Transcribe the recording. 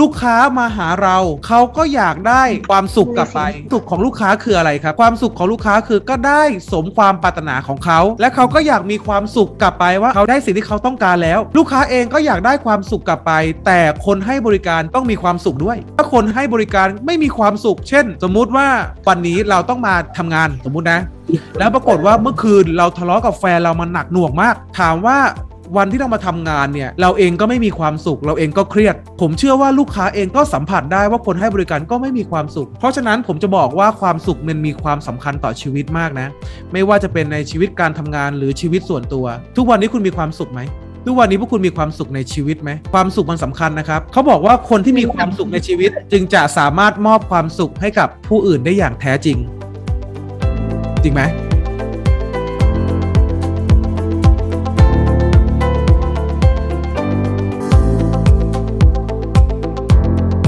ลูกค้ามาหาเราเขาก็อยากได้ความสุขกลับไป สุขของลูกค้าคืออะไรครับ ความสุขของลูกค้าคือก็ได้สมความปรารถนาของเขา และเขาก็อยากมีความสุขกลับไปว่าเขาได้สิ่งที่เขาต้องการแล้ว ลูกค้าเองก็อยากได้ความสุขกลับไป แต่คนให้บริการต้องมีความสุขด้วย ถ้าคนให้บริการไม่มีความสุข เช่น สมมุติว่าวันนี้เราต้องมาทำงานสมมุตินะแล้วปรากฏว่าเมื่อคืนเราทะเลาะกับแฟนเรามันหนักหน่วงมาก ถามว่า วันที่เรามาทำงานเนี่ยเราเองก็ไม่มีความสุข เราเองก็เครียด ผมเชื่อว่าลูกค้าเองก็สัมผัสได้ว่าคนให้บริการก็ไม่มีความสุข เพราะฉะนั้นผมจะบอกว่าความสุขมันมีความสำคัญต่อชีวิตมากนะ ไม่ว่าจะเป็นในชีวิตการทำงานหรือชีวิตส่วนตัว ทุกวันนี้คุณมีความสุขไหมทุกวันนี้พวกคุณมีความสุขในชีวิตไหมความสุขมันสำคัญนะครับเขาบอกว่าคนที่มีความสุขในชีวิต จึงจะสามารถมอบความสุขให้กับผู้อื่นได้อย่างแท้จริง จริงไหม